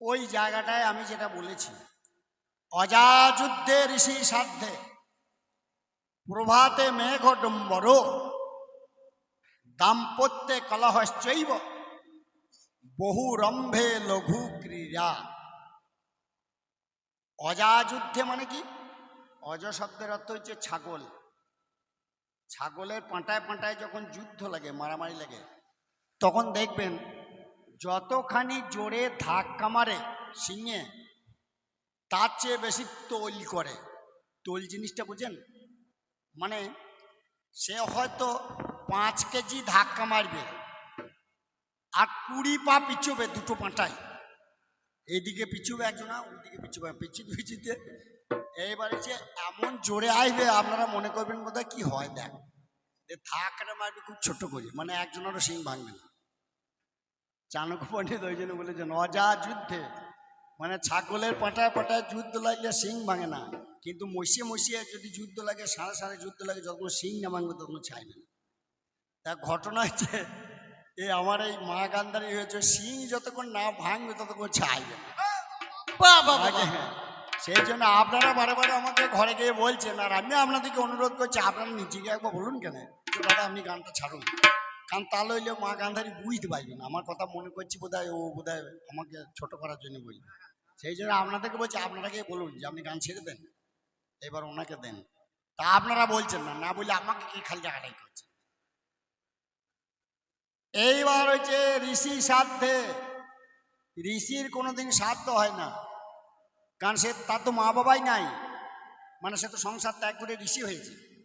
ওই জায়গাটায় আমি যেটা বলেছি। অজাযুদ্ধে ঋষি সাধ্যে প্রভাতে মেঘ ডম্বর দাম্পত্যে কলহশ্চৈব বহু রম্ভে লঘু ক্রীড়া অজাযুদ্ধে মানে কি? অজ শব্দের অর্থ হচ্ছে ছাগল। ছাগলের পাঁটায় পাঁটায় যখন যুদ্ধ লাগে, মারামারি লাগে, তখন দেখবেন যতখানি জোরে ধাক্কা মারে সিংহে, তার চেয়ে বেশি তোল করে। তোল জিনিসটা বুঝেন? মানে সে হয়তো পাঁচ কেজি ধাক্কা মারবে আর কুড়ি পা পিছুবে দুটো পাঁটায়। এইদিকে পিছুবে একজনা ওইদিকে পিছুবে। পিছুতে পিছুতে এইবারে যে এমন জোরে আসবে আপনারা মনে করবেন বোধ কি হয়, দেখ। ধাক্কাটা মারবে খুব ছোট করে মানে একজনেরও সিং ভাঙবে না। চাণক্য পণ্ডিত ওই জন্য বলেছেন অজা যুদ্ধে মানে ছাগলের পাটায় পাটায় যুদ্ধ লাগলে সিং ভাঙে না। কিন্তু মসিয়ে মসিয়ে যদি যুদ্ধ লাগে সাড়ে সাড়ে যুদ্ধ লাগে যতক্ষণ সিং না ভাঙবে তখন ছাই না। তা ঘটনা হচ্ছে এই আমার এই মা গান্ধারী হয়েছে সিং যতক্ষণ না ভাঙবে ততক্ষণ চাইবে না। হ্যাঁ সেই জন্য আপনারা বারে বারে আমাকে ঘরে গিয়ে বলছেন আর আমি আপনাদেরকে অনুরোধ করছি আপনারা নিজেকে একবার বলুন কেন? দাদা আপনি গানটা ছাড়ুন। কারণ তা লইলে মা গান্ধারী বুঝতে পারবে না। আমার কথা মনে করছি বোধহয়, ও বোধহয় আমাকে ছোট করার জন্য বলবে সেই জন্য আপনাদেরকে বলছি আপনারা গিয়ে বলুন যে আপনি গান ছেড়ে দেন, এবার ওনাকে দেন। তা আপনারা বলছেন না না বলে আমাকে কি খালি জায়গাটাই করছে? এইবার হচ্ছে ঋষি সাধ্যে, ঋষির কোনোদিন সাধ্য হয় না। কারণ সে, তার তো মা বাবাই নাই। মানে সে তো সংসার ত্যাগ করে ঋষি হয়েছে।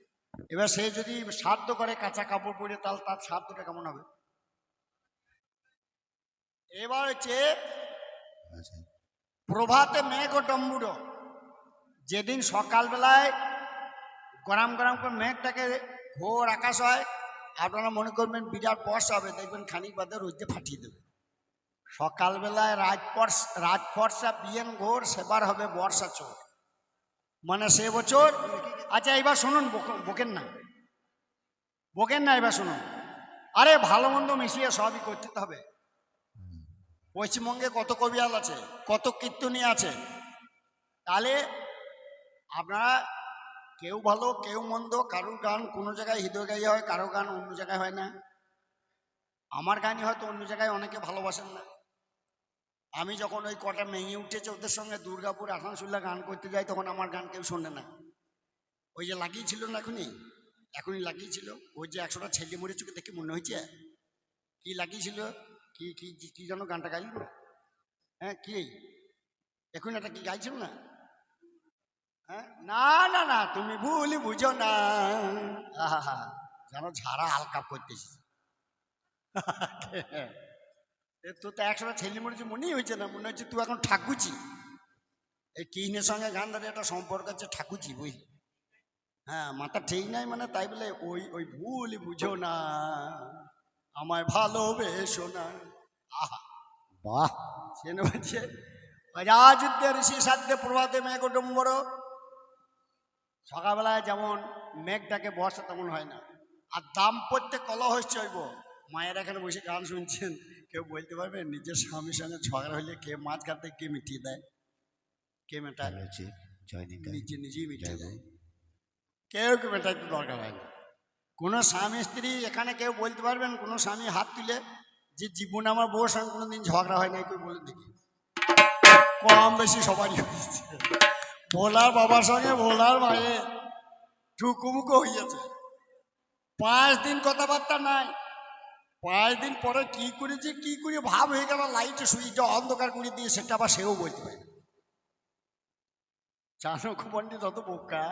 এবার সে যদি সাধ্য করে কাঁচা কাপড় পরে, তাহলে তার সাধ্যটা কেমন হবে? এবার হচ্ছে প্রভাতে মেঘ ও ডম্বুর। যেদিন সকালবেলায় গরম গরম করে মেঘটাকে ঘোর আকাশ হয়, আপনারা মনে করবেন বিরাট বর্ষা হবে, দেখবেন খানিক বাদে রোদে ফাটিয়ে দেবে। সকালবেলায় রাজপর্ষ রাজফর্সা বিয়েন ঘোর সেবার হবে বর্ষা চোর মানে সে বছর? আচ্ছা এবার শুনুন, বক- বকেন না। বকেন না এবার শুনুন। আরে, ভালো মন্দ মিশিয়ে সবই করতে হবে। পশ্চিমবঙ্গে কত কবিয়াল আছে, কত কীর্তনী আছে। তাহলে আপনারা কেউ ভালো, কেউ মন্দ, কারোর গান কোনো জায়গায় হৃদয় গাই হয়, কারও গান অন্য জায়গায় হয় না। আমার গানই হয়তো অন্য জায়গায় অনেকে ভালোবাসেন না। আমি যখন ওই কটা মেয়ে উঠেছে ওদের সঙ্গে দুর্গাপুর আসানসোল্লা গান করতে যাই, তখন আমার গান কেউ শোনে না। ওই যে লাগিয়েছিল না এখনই? এখনই লাগিয়েছিল ওই যে একশোটা ছেলে মরেছে চোখে দেখে মনে হয়েছে? কি লাগিয়েছিল কি কি, কি- যেন গানটা গাইল? হ্যাঁ কি? এখন এটা কি গাইছিল না? হ্যাঁ? না না না, তুমি ভুল বুঝো না। যেন ঝাড়া হালকা করতেছি তোর তো একশোটা ছেলে মরেছে মনেই হয়েছে না, মনে হচ্ছে তুই এখন ঠাকুচি এই কিনের সঙ্গে গান ধরে একটা সম্পর্ক আছে ঠাকুচি বুঝ হ্যাঁ মাথা ঠিক নাই মানে তাই বলে, ওই ওই ভুল বুঝো না, আমায় ভালোবেসো না। আহা, বাহ, সে বলছে অজাযুদ্ধে ঋষি সাধ্যে প্রভাতে মেঘ ডম্বর সকালবেলায় যেমন মেঘটাকে বর্ষা, তেমন হয় না। আর দাম্পত্যে কলহ হচ্ছে মায়ের এখানে বসে গান শুনছেন। কেউ বলতে পারবে? নিজের স্বামীর সঙ্গে ঝগড়া হলে কে মাছ কাটতে কে মিটিয়ে দেয়? কে মেটায়? নিজে নিজেই মিটিয়ে দেয়। কেউ কে মেটাইতে দরকার হয় না। কোনো স্বামী স্ত্রী এখানে কেউ বলতে পারবেন কোনো স্বামী হাত তুলে যে জীবনে আমার বউর সঙ্গে কোনো দিন ঝগড়া হয় নাই কেউ বলে দেখি। কম বেশি সবারই হয়েছে। ভোলার বাবার সঙ্গে ভোলার মায়ের ঠুকুমুকো হইয়াছে। পাঁচ দিন কথাবার্তা নাই। পাঁচ দিন পরে কি করেছে কি করে ভাব হয়ে গেল লাইটে সুইচটা অন্ধকার করে দিয়ে সেটা আবার সেও বলতে পারে চাণক্য পণ্ডিত অত বোকা।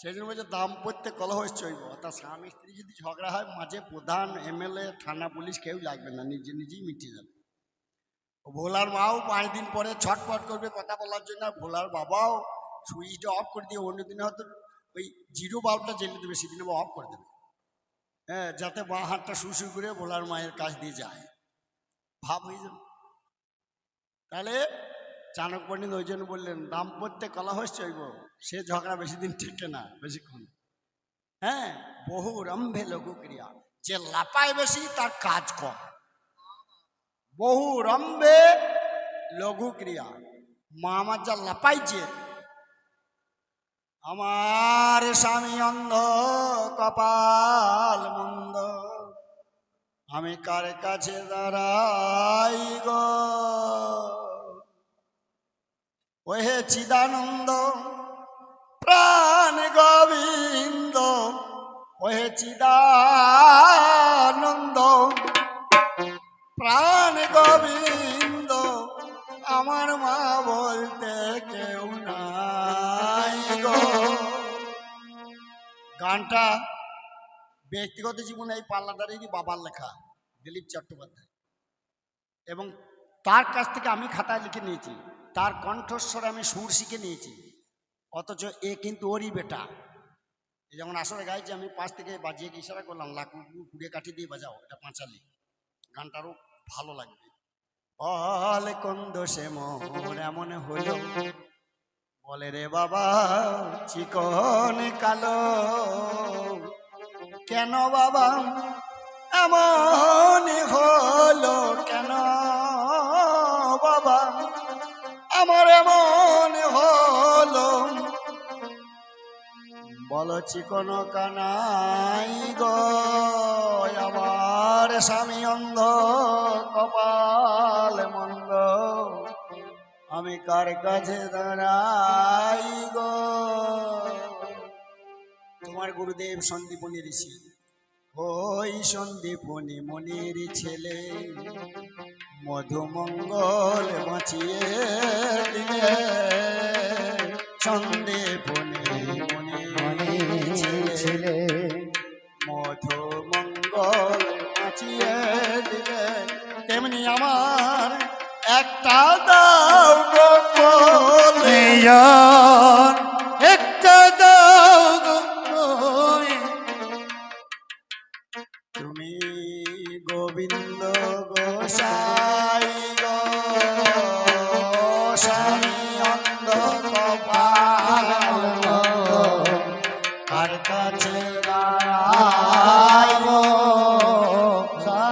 সেই জন্য বলছে, দাম্পত্য কলহ চইব অর্থাৎ স্বামী স্ত্রী যদি ঝগড়া হয়, মাঝে প্রধান এমএলএ থানা পুলিশ কেউ লাগবে না, নিজে নিজেই মিটিয়ে যাবে ভোলার মাও পাঁচ দিন পরে ছটপট করবে কথা বলার জন্য। ভোলার বাবাও সুইচটা অফ করে দিয়ে অন্য দিনে হয়তো ওই জিরো বাল্বটা জ্বেলে দেবে, সেদিন অফ করে দেবে। হ্যাঁ যাতে বা হাতটা শুশু করে ভোলার মায়ের কাছ দিয়ে যায়। ভাব হয়ে যাবে। তাহলে চাণক পণ্ডিত ওই জন্য বললেন, দাম্পত্যে কলা হচ্ছে হইব সে ঝগড়া বেশি দিন টেকে না, বেশিক্ষণ। হ্যাঁ বহু রম্ভে লঘু ক্রিয়া যে লাপায় বেশি, তার কাজ কম। বহু রম্ভে লঘু ক্রিয়া মা আমার যা লাপাইছে আমার স্বামী অন্ধ, কপাল মন্দ। আমি কার কাছে দাঁড়াই গো? চিদানন্দ, প্রাণ গোবিন্দ, ওহে চিদানন্দ, প্রাণ গোবিন্দ। গানটা ব্যক্তিগত জীবনে এই পাল্লাদারেরই বাবার লেখা, দিলীপ চট্টোপাধ্যায়। এবং তার কাছ থেকে আমি খাতায় লিখে নিয়েছি, তার কণ্ঠস্বরে আমি সুর শিখে নিয়েছি, অথচ এ কিন্তু ওরই বেটা। যেমন আসলে গাইছে, আমি পাশ থেকে বাজিয়ে ইশারা করলাম, লাকু কুড়ে কাঠি দিয়ে বাজাও, এটা পাঁচালি। গানটারও ভালো লাগবে। বল কোন দোষে মোর এমন হলো? বলে রে বাবা, চিকন কালো। কেন বাবা, এমন হলো কেন? বাবা, আমার এমন হলো। বলো চিকন কানাই গো, আমার স্বামী অন্ধ, কপাল মন্দ। আমি কার কাছে দাঁড়াই গো? তোমার গুরুদেব সন্দীপনী ঋষি। ওই সন্দীপনী মনির ছেলে, মধুমঙ্গল বাঁচিয়ে দিলে। সন্দীপনী মনির ছেলে, মধুমঙ্গল বাঁচিয়ে দিলে। তেমনি আমার একটা দাও গো বলে। একটা দাও গো তুমি গোবিন্দ গোসাই গো, স্বামী অন্ধ কপাল কার কাছে?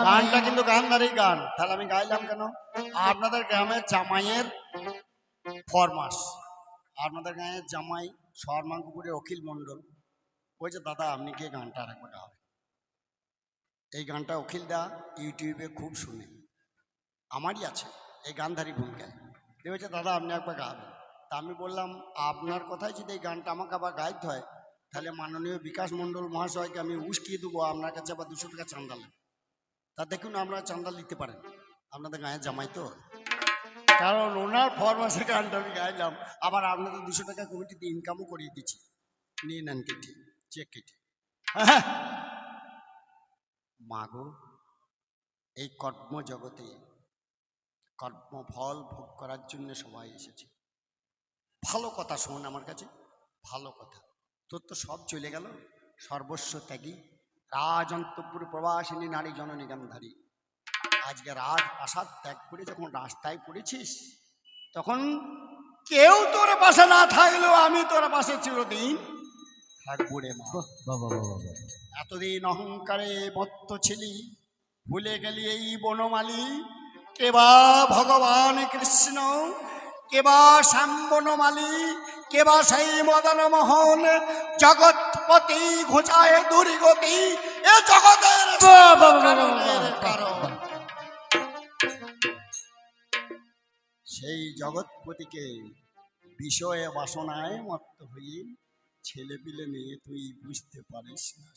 গানটা কিন্তু গান্ধারী গান, তাহলে আমি গাইলাম কেন আপনাদের গ্রামের জামাইয়ের ফরমাস আপনাদের গাঁয়ের জামাই শর্মাঙ্কুপুরের অখিল মণ্ডল। বলছে দাদা, আপনি কি গানটা আরেকবার গাবেন এই গানটা অখিল দা ইউটিউবে খুব শুনে। আমারই আছে, এই গানধারী ভূমিকায়। বলছে দাদা, আপনি একবার গাবেন তা আমি বললাম, আপনার কথাই যদি এই গানটা আমাকে আবার গাইতে হয়, তাহলে মাননীয় বিকাশ মণ্ডল মহাশয়কে আমি উস্কিয়ে দেবো, আপনার কাছে আবার দুশো টাকা চান্দা তা দেখুন, আপনারা চান্দা নিতে পারেন। আপনাদের গায়ে জামাই তো? কারণ ওনার ফরমাসে গানটা আমি গাইলাম। আবার আপনাদের দুশো টাকা কমিটিতে ইনকামও করিয়ে দিচ্ছি। নিয়ে নেন কেটে চেক কেটে। হ্যাঁ। মাগো, এই কর্ম কর্মজগতে কর্মফল ভোগ করার জন্য সবাই এসেছে। ভালো কথা শোন আমার কাছে, ভালো কথা। তোর তো সব চলে গেল। সর্বস্ব ত্যাগী রাজন্তপুর প্রবাসিনী নারী জননী গান্ধারী। আজকে রাজ প্রাসাদ ত্যাগ করে যখন রাস্তায় পড়েছিস তখন কেউ তোর পাশে না থাকলেও আমি তোর পাশে চিরদিন থাকব রে মা। এতদিন অহংকারে মত্ত ছিলি ভুলে গেলি এই বনমালী। কেবা ভগবান কৃষ্ণ কেবা শ্যাম বনমালী কেবা সেই মদন মোহন। জগৎপতি ঘোষায় দুর্গতি এ জগতের কারণ। সেই জগৎপতিকে বিষয়ে বাসনায় মত্ত হয়ে ছেলে পিলে নিয়ে তুই বুঝতে পারিস না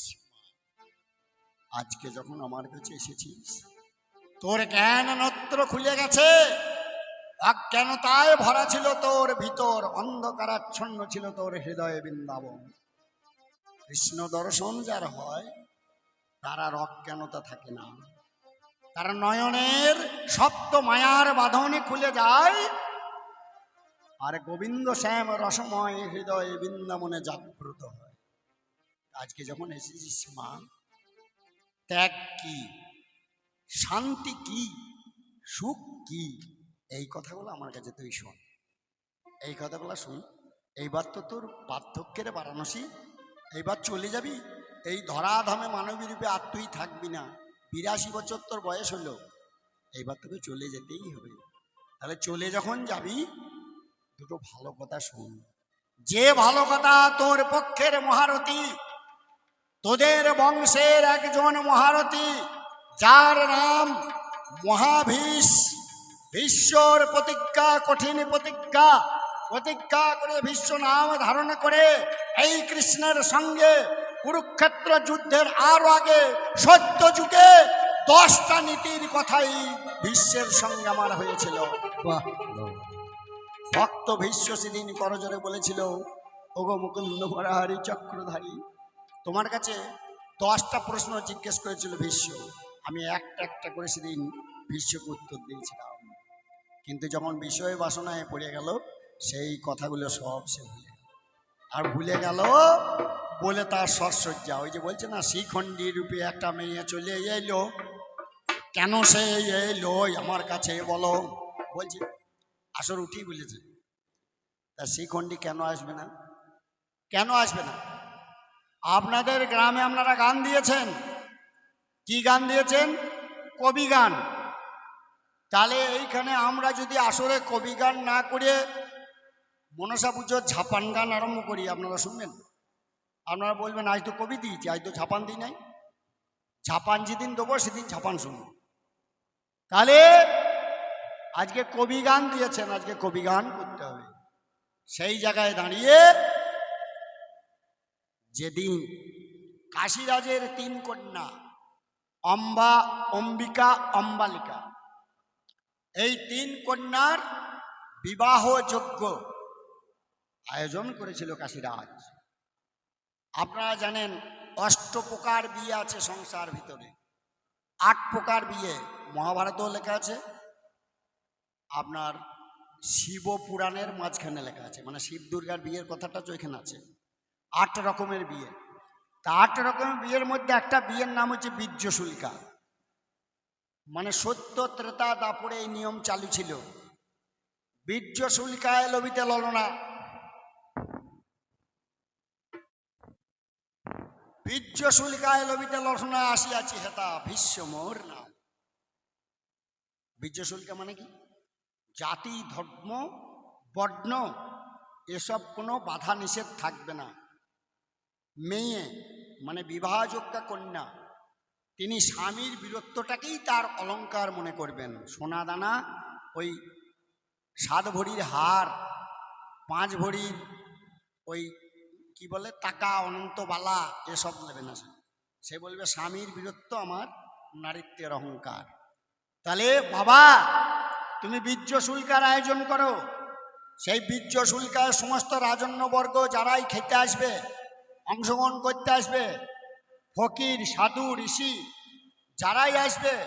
আজকে যখন আমার কাছে এসেছিস, তোর জ্ঞান নত্র খুলে গেছে। অজ্ঞানতায় ভরা ছিল তোর ভিতর, অন্ধকারাচ্ছন্ন ছিল তোর হৃদয়ে বৃন্দাবন। কৃষ্ণ দর্শন যার হয়, তার আর অজ্ঞানতা থাকে না। তার নয়নের সপ্ত মায়ার বাঁধনে খুলে যায়। আর গোবিন্দ শ্যাম রসময় হৃদয় বৃন্দাবনে জাগ্রত হয়। আজকে যখন এসেছিস মা, ত্যাগ কি? শান্তি কি? সুখ কি? এই কথাগুলো আমার কাছে তুই শোন। এই কথাগুলো শুন। এইবার তো তোর পার্থক্যের বারাণসী। এইবার চলে যাবি। এই ধরাধামে মানবী রূপে আর তুই থাকবি না। বিরাশি বছর তোর বয়স হলো, এইবার তোকে চলে যেতেই হবে। তাহলে চলে যখন যাবি, দুটো ভালো কথা শুন। যে ভালো কথা তোর পক্ষের মহারথী, তোদের বংশের একজন মহারথী, যার নাম মহাভীষ বিশ্বর প্রতিজ্ঞা, কঠিন প্রতিজ্ঞা প্রতিজ্ঞা করে বিশ্ব নাম ধারণ করে এই কৃষ্ণের সঙ্গে কুরুক্ষেত্র যুদ্ধের আরও আগে সত্য যুগে দশটা নীতির কথাই বিশ্বের সঙ্গে আমার হয়েছিল। ভক্ত ভীষ্ম সেদিন করজরে বলেছিল ওগো মুকুন্দ হরি চক্রধারী তোমার কাছে দশটা প্রশ্ন জিজ্ঞেস করেছিল ভীষ্ম। আমি একটা একটা করে সেদিন ভীষ্মকে উত্তর দিয়েছিলাম। কিন্তু যখন বিষয় বাসনায় পড়ে গেল সেই কথাগুলো সব সে ভুলে গেল। আর ভুলে গেল বলে তার সরসজ্জা ওই যে বলছে না, শ্রীখণ্ডী রূপে একটা মেয়ে চলে এলো। কেন সে এলো? আমার কাছে বলো। বলছে আসর উঠেই বলেছে। তা শ্রীখণ্ডী কেন আসবে না? কেন আসবে না? আপনাদের গ্রামে আপনারা গান দিয়েছেন। কি গান দিয়েছেন? কবি গান। তাহলে এইখানে আমরা যদি আসরে কবি গান না করে মনসা পুজোর ঝাপান গান আরম্ভ করি, আপনারা শুনবেন? আপনারা বলবেন, আজ তো কবি দিয়েছি, আজ তো ছাপান দিই নাই। ছাপান যেদিন দেবো, সেদিন ছাপান শুনব। তাহলে আজকে কবি গান দিয়েছেন, আজকে কবি গান করতে হবে। সেই জায়গায় দাঁড়িয়ে যেদিন কাশীরাজের তিন কন্যা, অম্বা, অম্বিকা, অম্বালিকা, এই তিন কন্যার বিবাহযোগ্য আয়োজন করেছিল কাশীরাজ। আপনারা জানেন, অষ্ট প্রকার বিয়ে আছে সংসার ভিতরে। আট প্রকার বিয়ে। মহাভারতেও লেখা আছে। আপনার শিব পুরাণের মাঝখানে লেখা আছে। মানে শিব দুর্গার বিয়ের কথাটা তো এখানে আছে। আট রকমের বিয়ে। তা আট রকমের বিয়ের মধ্যে একটা বিয়ের নাম হচ্ছে বীর্যশুল্কা। মানে সত্য, ত্রেতা, দাপড়ে এই নিয়ম চালু ছিল। বীর্যশুল্কায় লবিতে ললনা। বীর্যশুল্কায় লবিতে ললনা আসিয়াছি হেতা, ভীষ্ম মোর নাম। বীর্যশুল্কা মানে কি? জাতি, ধর্ম, বর্ণ, এসব কোনো বাধা নিষেধ থাকবে না। মেয়ে মানে বিবাহযোগ্য কন্যা, তিনি স্বামীর বীরত্বটাকেই তার অলঙ্কার মনে করবেন। সোনা দানা, ওই সাত ভরির হার, পাঁচ ভরির ওই কি বলে? টাকা অনন্ত বালা, এসব নেবে না সে। বলবে, স্বামীর বীরত্ব আমার, নারীত্বের অহংকার। তাহলে বাবা, তুমি বীর্য শুল্কার আয়োজন করো। সেই বীর্য শুল্কায় সমস্ত রাজন্যবর্গ যারাই খেতে আসবে, অংশগ্রহণ করতে আসবে, ফকির, সাধু, ঋষি যারাই আসবে,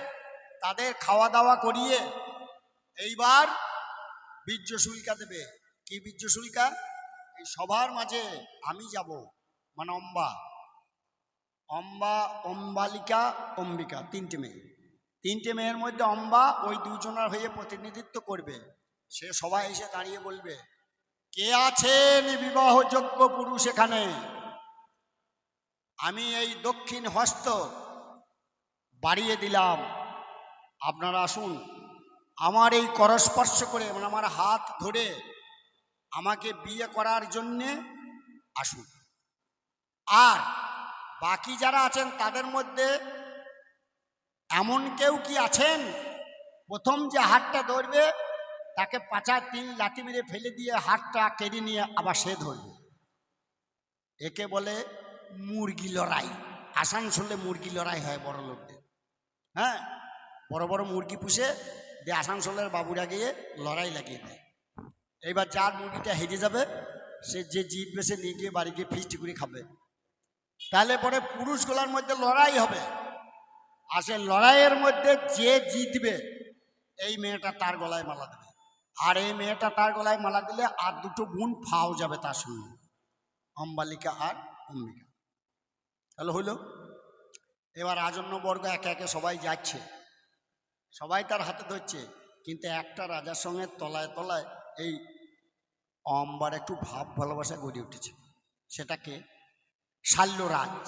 তাদের খাওয়া দাওয়া করিয়ে এইবার বীর্য শুল্কা দেবে। কি বীর্য শুল্কা? এই সবার মাঝে আমি যাব মানে অম্বা। অম্বা, অম্বালিকা, অম্বিকা, তিনটে মেয়ে। তিনটে মেয়ের মধ্যে অম্বা ওই দুজনের হয়ে প্রতিনিধিত্ব করবে। সে সবাই এসে দাঁড়িয়ে বলবে, কে আছেন বিবাহযোগ্য পুরুষ এখানে? আমি এই দক্ষিণ হস্ত বাড়িয়ে দিলাম। আপনারা আসুন, আমার এই করস্পর্শ করে মানে আমার হাত ধরে আমাকে বিয়ে করার জন্যে আসুন। আর বাকি যারা আছেন তাদের মধ্যে এমন কেউ কি আছেন? প্রথম যে হাতটা ধরবে, তাকে পাঁচা তিন লাঠি মেরে ফেলে দিয়ে হাতটা কেড়ে নিয়ে আবার সে ধরবে। একে বলে মুরগি লড়াই। আসানসোলে মুরগি লড়াই হয় বড় লোকদের। হ্যাঁ বড় বড় মুরগি পুষে দিয়ে আসানসোলের বাবুরা গিয়ে লড়াই লাগিয়ে দেয়। এইবার যার মুরগিটা হেরে যাবে, সে যে জিতবে, সে নিয়ে গিয়ে বাড়ি গিয়ে ফিস্টি করে খাবে। তাহলে পরে পুরুষগুলোর মধ্যে লড়াই হবে। আর সে লড়াইয়ের মধ্যে যে জিতবে, এই মেয়েটা তার গলায় মালা দেবে। আর এই মেয়েটা তার গলায় মালা দিলে আর দুটো বোন ফাও যাবে তার সঙ্গে। অম্বালিকা আর অম্বিকা। তাহলে হইল। এবার রাজন্য বর্গ একে একে সবাই যাচ্ছে। সবাই তার হাতে ধরছে। কিন্তু একটা রাজার সঙ্গে তলায় তলায় এই অম্বার একটু ভাব ভালোবাসা গড়ে উঠেছে। সেটাকে শাল্যরাজ।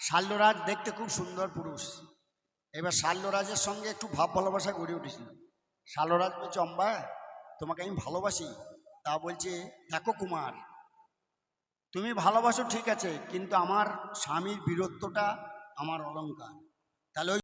শাল্যরাজ দেখতে খুব সুন্দর পুরুষ। এবার শাল্যরাজের সঙ্গে একটু ভাব ভালোবাসা গড়ে উঠেছিল শাল্যরাজ বলছে, অম্বা, তোমাকে আমি ভালোবাসি। তা বলছে, দেখো কুমার, তুমি ভালোবাসো ঠিক আছে, কিন্তু আমার স্বামীর বীরত্বটা আমার অলংকার তাহলে